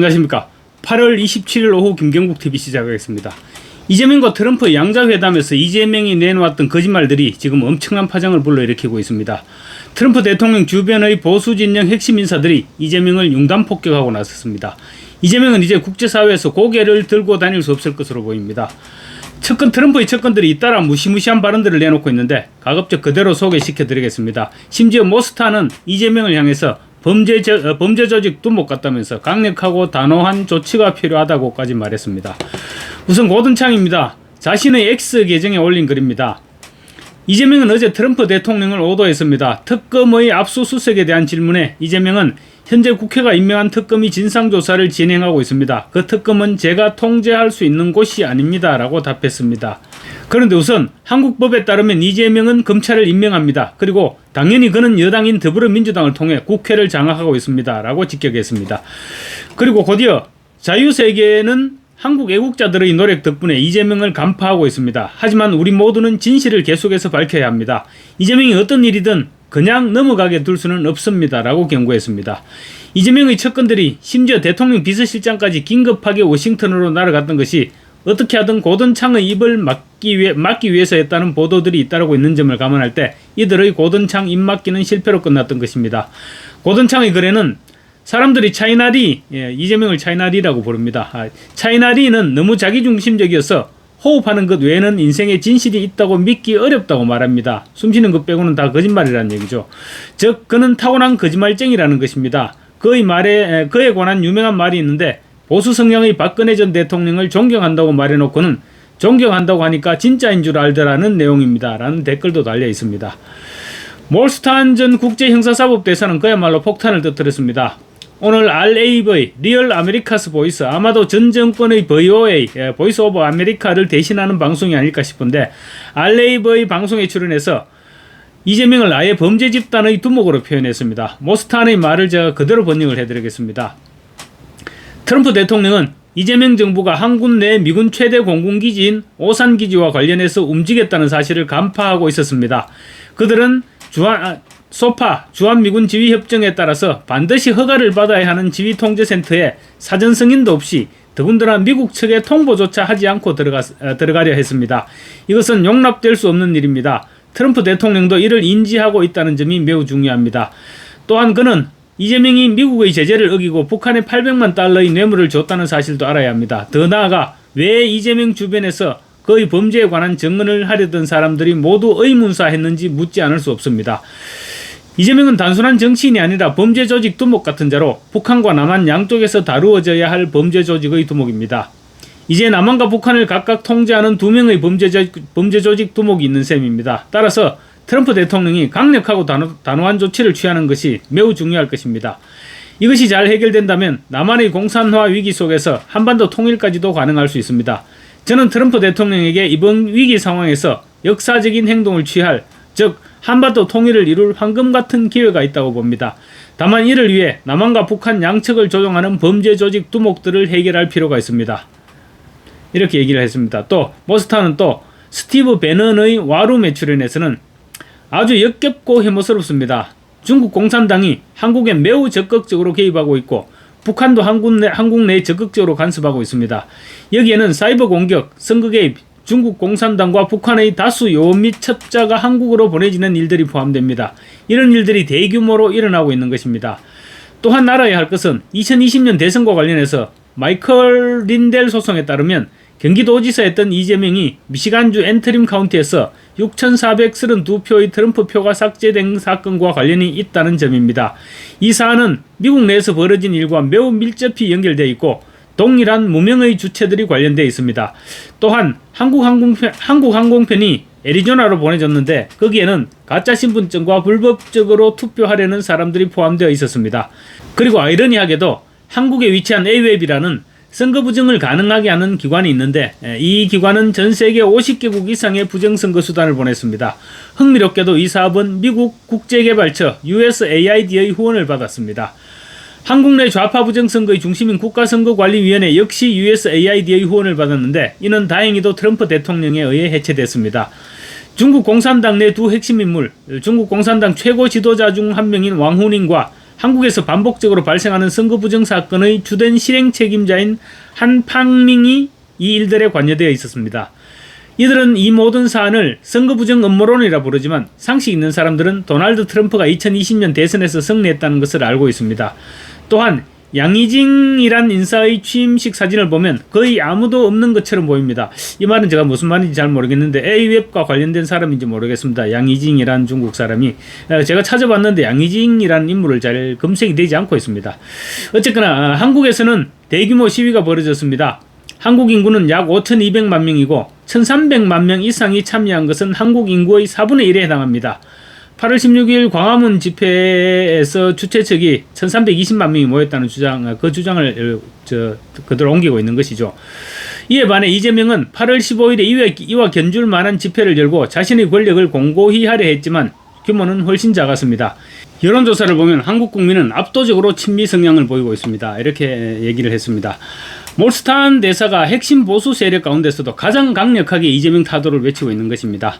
안녕하십니까. 8월 27일 오후 김경국 TV 시작하겠습니다. 이재명과 트럼프 양자회담에서 이재명이 내놓았던 거짓말들이 지금 엄청난 파장을 불러일으키고 있습니다. 트럼프 대통령 주변의 보수 진영 핵심 인사들이 이재명을 융단 폭격하고 나섰습니다. 이재명은 이제 국제사회에서 고개를 들고 다닐 수 없을 것으로 보입니다. 측근 트럼프의 측근들이 잇따라 무시무시한 발언들을 내놓고 있는데 가급적 그대로 소개시켜 드리겠습니다. 심지어 모스타는 이재명을 향해서 범죄, 저, 어, 범죄 조직도 못 갔다면서 강력하고 단호한 조치가 필요하다고까지 말했습니다. 우선 고든창입니다. 자신의 X 계정에 올린 글입니다. 이재명은 어제 트럼프 대통령을 오도했습니다. 특검의 압수수색에 대한 질문에 이재명은 현재 국회가 임명한 특검이 진상조사를 진행하고 있습니다. 그 특검은 제가 통제할 수 있는 곳이 아닙니다. 라고 답했습니다. 그런데 우선 한국법에 따르면 이재명은 검찰을 임명합니다. 그리고 당연히 그는 여당인 더불어민주당을 통해 국회를 장악하고 있습니다. 라고 직격했습니다. 그리고 곧이어 자유세계는 한국 애국자들의 노력 덕분에 이재명을 간파하고 있습니다. 하지만 우리 모두는 진실을 계속해서 밝혀야 합니다. 이재명이 어떤 일이든 그냥 넘어가게 둘 수는 없습니다. 라고 경고했습니다. 이재명의 측근들이 심지어 대통령 비서실장까지 긴급하게 워싱턴으로 날아갔던 것이 어떻게 하든 고든창의 입을 막기, 위해, 막기 위해서였다는 보도들이 잇따르고 있는 점을 감안할 때 이들의 고든창 입막기는 실패로 끝났던 것입니다. 고든창의 글에는 사람들이 차이나리, 예, 이재명을 차이나리라고 부릅니다. 아, 차이나리는 너무 자기중심적이어서 호흡하는 것 외에는 인생에 진실이 있다고 믿기 어렵다고 말합니다. 숨쉬는 것 빼고는 다 거짓말이라는 얘기죠. 즉, 그는 타고난 거짓말쟁이라는 것입니다. 그의 말에, 그에 관한 유명한 말이 있는데, 보수 성향의 박근혜 전 대통령을 존경한다고 말해놓고는 존경한다고 하니까 진짜인 줄 알더라는 내용입니다. 라는 댓글도 달려 있습니다. 몰스탄 전 국제형사사법대사는 그야말로 폭탄을 터뜨렸습니다. 오늘 RAV 리얼 아메리카스 보이스 아마도 전 정권의 VOA 예, 보이스 오브 아메리카를 대신하는 방송이 아닐까 싶은데 RAV 방송에 출연해서 이재명을 아예 범죄 집단의 두목으로 표현했습니다. 모스탄의 말을 제가 그대로 번역을 해드리겠습니다. 트럼프 대통령은 이재명 정부가 한군 내 미군 최대 공군기지인 오산기지와 관련해서 움직였다는 사실을 간파하고 있었습니다. 그들은 주한, 아, 소파 주한미군 지휘협정에 따라서 반드시 허가를 받아야 하는 지휘통제센터에 사전 승인도 없이 더군다나 미국 측에 통보조차 하지 않고 들어가, 어, 들어가려 했습니다. 이것은 용납될 수 없는 일입니다. 트럼프 대통령도 이를 인지하고 있다는 점이 매우 중요합니다. 또한 그는 이재명이 미국의 제재를 어기고 북한에 800만 달러의 뇌물을 줬다는 사실도 알아야 합니다. 더 나아가 왜 이재명 주변에서 그의 범죄에 관한 증언을 하려던 사람들이 모두 의문사했는지 묻지 않을 수 없습니다. 이재명은 단순한 정치인이 아니라 범죄 조직 두목 같은 자로 북한과 남한 양쪽에서 다루어져야 할 범죄 조직의 두목입니다. 이제 남한과 북한을 각각 통제하는 두 명의 범죄, 조직 두목이 있는 셈입니다. 따라서 트럼프 대통령이 강력하고 단호, 단호한 조치를 취하는 것이 매우 중요할 것입니다. 이것이 잘 해결된다면 남한의 공산화 위기 속에서 한반도 통일까지도 가능할 수 있습니다. 저는 트럼프 대통령에게 이번 위기 상황에서 역사적인 행동을 취할, 즉 한반도 통일을 이룰 황금 같은 기회가 있다고 봅니다. 다만 이를 위해 남한과 북한 양측을 조종하는 범죄 조직 두목들을 해결할 필요가 있습니다. 이렇게 얘기를 했습니다. 또 모스타는 또 스티브 베넌의 와룸에 출연해서는 아주 역겹고 혐오스럽습니다. 중국 공산당이 한국에 매우 적극적으로 개입하고 있고 북한도 한국 내, 한국 내에 적극적으로 간섭하고 있습니다. 여기에는 사이버 공격, 선거 개입, 중국 공산당과 북한의 다수 요원 및 첩자가 한국으로 보내지는 일들이 포함됩니다. 이런 일들이 대규모로 일어나고 있는 것입니다. 또한 알아야 할 것은 2020년 대선과 관련해서 마이클 린델 소송에 따르면 경기도지사 했던 이재명이 미시간주 엔트림 카운티에서 6,432표의 트럼프 표가 삭제된 사건과 관련이 있다는 점입니다. 이 사안은 미국 내에서 벌어진 일과 매우 밀접히 연결되어 있고 동일한 무명의 주체들이 관련되어 있습니다. 또한 한국항공편, 한국항공편이 애리조나로 보내졌는데 거기에는 가짜 신분증과 불법적으로 투표하려는 사람들이 포함되어 있었습니다. 그리고 아이러니하게도 한국에 위치한 A웹이라는 선거 부정을 가능하게 하는 기관이 있는데 이 기관은 전 세계 50개국 이상의 부정선거 수단을 보냈습니다. 흥미롭게도 이 사업은 미국 국제개발처 USAID의 후원을 받았습니다. 한국 내 좌파 부정선거의 중심인 국가선거관리위원회 역시 USAID의 후원을 받았는데 이는 다행히도 트럼프 대통령에 의해 해체됐습니다. 중국 공산당 내 두 핵심 인물, 중국 공산당 최고 지도자 중 한 명인 왕후닝과 한국에서 반복적으로 발생하는 선거 부정 사건의 주된 실행 책임자인 한팡밍이 이 일들에 관여되어 있었습니다. 이들은 이 모든 사안을 선거 부정 음모론이라 부르지만 상식 있는 사람들은 도널드 트럼프가 2020년 대선에서 승리했다는 것을 알고 있습니다. 또한 양이징이란 인사의 취임식 사진을 보면 거의 아무도 없는 것처럼 보입니다. 이 말은 제가 무슨 말인지 잘 모르겠는데 A웹과 관련된 사람인지 모르겠습니다. 양이징이란 중국 사람이 어, 제가 찾아봤는데 양이징이라는 인물을 잘 검색이 되지 않고 있습니다. 어쨌거나 어, 한국에서는 대규모 시위가 벌어졌습니다. 한국 인구는 약 5,200만 명이고 1,300만 명 이상이 참여한 것은 한국 인구의 4분의 1에 해당합니다. 8월 16일 광화문 집회에서 주최 측이 1,320만 명이 모였다는 주장, 그 주장을 저, 그대로 옮기고 있는 것이죠. 이에 반해 이재명은 8월 15일에 이와, 이와 견줄 만한 집회를 열고 자신의 권력을 공고히 하려 했지만 규모는 훨씬 작았습니다. 여론조사를 보면 한국 국민은 압도적으로 친미 성향을 보이고 있습니다. 이렇게 얘기를 했습니다. 몰스탄 대사가 핵심 보수 세력 가운데서도 가장 강력하게 이재명 타도를 외치고 있는 것입니다.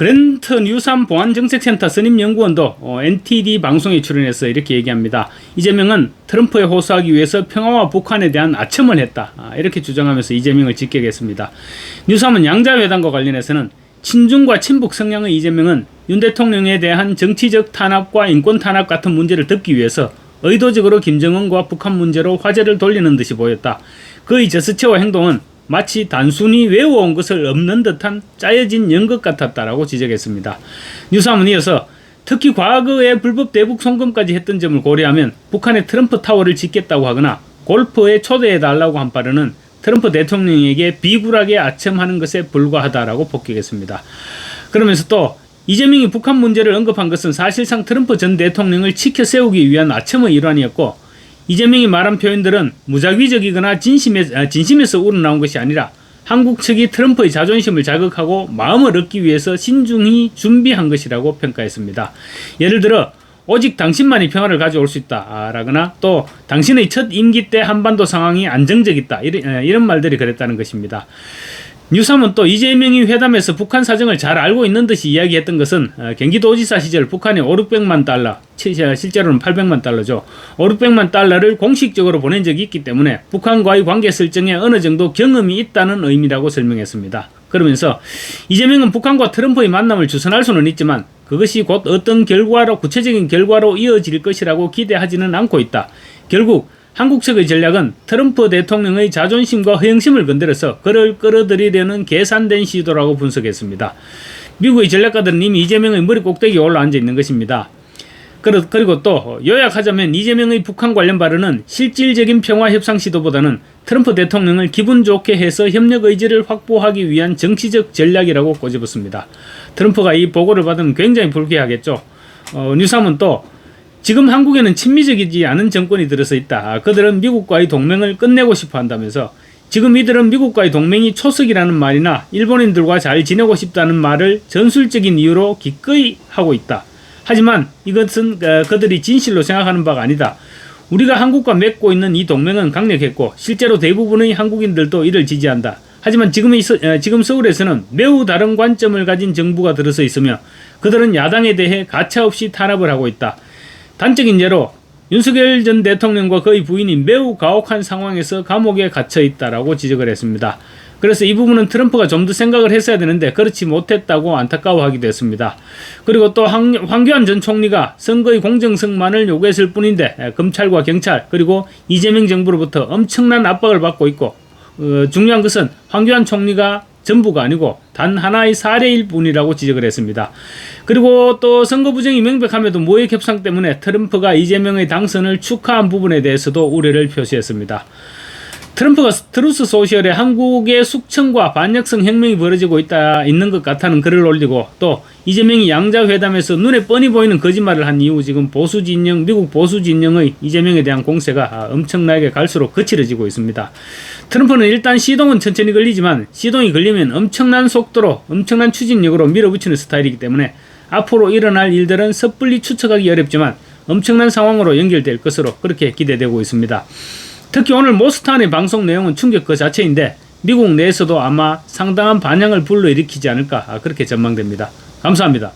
그랜트 뉴삼 보안정책센터 선임 연구원도 어, NTD 방송에 출연해서 이렇게 얘기합니다. 이재명은 트럼프에 호소하기 위해서 평화와 북한에 대한 아첨을 했다. 아, 이렇게 주장하면서 이재명을 직격했습니다. 뉴삼은 양자회담과 관련해서는 친중과 친북 성향의 이재명은 윤 대통령에 대한 정치적 탄압과 인권 탄압 같은 문제를 듣기 위해서 의도적으로 김정은과 북한 문제로 화제를 돌리는 듯이 보였다. 그의 저스체와 행동은 마치 단순히 외워온 것을 없는 듯한 짜여진 연극 같았다라고 지적했습니다. 뉴스함은 이어서 특히 과거에 불법 대북 송금까지 했던 점을 고려하면 북한의 트럼프 타워를 짓겠다고 하거나 골프에 초대해달라고 한 발언은 트럼프 대통령에게 비굴하게 아첨하는 것에 불과하다라고 폭격했습니다. 그러면서 또 이재명이 북한 문제를 언급한 것은 사실상 트럼프 전 대통령을 치켜 세우기 위한 아첨의 일환이었고 이재명이 말한 표현들은 무작위적이거나 진심에, 아, 진심에서 우러나온 것이 아니라 한국 측이 트럼프의 자존심을 자극하고 마음을 얻기 위해서 신중히 준비한 것이라고 평가했습니다. 예를 들어 오직 당신만이 평화를 가져올 수 있다라거나 또 당신의 첫 임기 때 한반도 상황이 안정적이다 이런, 이런 말들이 그랬다는 것입니다. 뉴삼은 또 이재명이 회담에서 북한 사정을 잘 알고 있는 듯이 이야기했던 것은 어, 경기도지사 시절 북한에 5, 600만 달러, 실제로는 800만 달러죠. 5, 600만 달러를 공식적으로 보낸 적이 있기 때문에 북한과의 관계 설정에 어느 정도 경험이 있다는 의미라고 설명했습니다. 그러면서 이재명은 북한과 트럼프의 만남을 주선할 수는 있지만 그것이 곧 어떤 결과로 구체적인 결과로 이어질 것이라고 기대하지는 않고 있다. 결국 한국 측의 전략은 트럼프 대통령의 자존심과 허영심을 건드려서 그를 끌어들이려는 계산된 시도라고 분석했습니다. 미국의 전략가들은 이미 이재명의 머리 꼭대기에 올라앉아 있는 것입니다. 그리고 또 요약하자면 이재명의 북한 관련 발언은 실질적인 평화 협상 시도보다는 트럼프 대통령을 기분 좋게 해서 협력 의지를 확보하기 위한 정치적 전략이라고 꼬집었습니다. 트럼프가 이 보고를 받으면 굉장히 불쾌하겠죠. 어, 뉴삼은 또 지금 한국에는 친미적이지 않은 정권이 들어서 있다. 그들은 미국과의 동맹을 끝내고 싶어 한다면서 지금 이들은 미국과의 동맹이 초석이라는 말이나 일본인들과 잘 지내고 싶다는 말을 전술적인 이유로 기꺼이 하고 있다. 하지만 이것은 어, 그들이 진실로 생각하는 바가 아니다. 우리가 한국과 맺고 있는 이 동맹은 강력했고 실제로 대부분의 한국인들도 이를 지지한다. 하지만 지금, 어, 지금 서울에서는 매우 다른 관점을 가진 정부가 들어서 있으며 그들은 야당에 대해 가차없이 탄압을 하고 있다. 단적인 예로 윤석열 전 대통령과 그의 부인이 매우 가혹한 상황에서 감옥에 갇혀 있다라고 지적을 했습니다. 그래서 이 부분은 트럼프가 좀 더 생각을 했어야 되는데 그렇지 못했다고 안타까워하기도 했습니다. 그리고 또 황, 황교안 전 총리가 선거의 공정성만을 요구했을 뿐인데 검찰과 경찰 그리고 이재명 정부로부터 엄청난 압박을 받고 있고 어, 중요한 것은 황교안 총리가 전부가 아니고 단 하나의 사례일 뿐이라고 지적을 했습니다. 그리고 또 선거 부정이 명백함에도 모의 협상 때문에 트럼프가 이재명의 당선을 축하한 부분에 대해서도 우려를 표시했습니다. 트럼프가 트루스 소셜에 한국의 숙청과 반역성 혁명이 벌어지고 있다 있는 것 같다는 글을 올리고 또 이재명이 양자 회담에서 눈에 뻔히 보이는 거짓말을 한 이후 지금 보수 진영 미국 보수 진영의 이재명에 대한 공세가 엄청나게 갈수록 거칠어지고 있습니다. 트럼프는 일단 시동은 천천히 걸리지만 시동이 걸리면 엄청난 속도로 엄청난 추진력으로 밀어붙이는 스타일이기 때문에 앞으로 일어날 일들은 섣불리 추측하기 어렵지만 엄청난 상황으로 연결될 것으로 그렇게 기대되고 있습니다. 특히 오늘 모스탄의 방송 내용은 충격 그 자체인데 미국 내에서도 아마 상당한 반향을 불러일으키지 않을까 그렇게 전망됩니다. 감사합니다.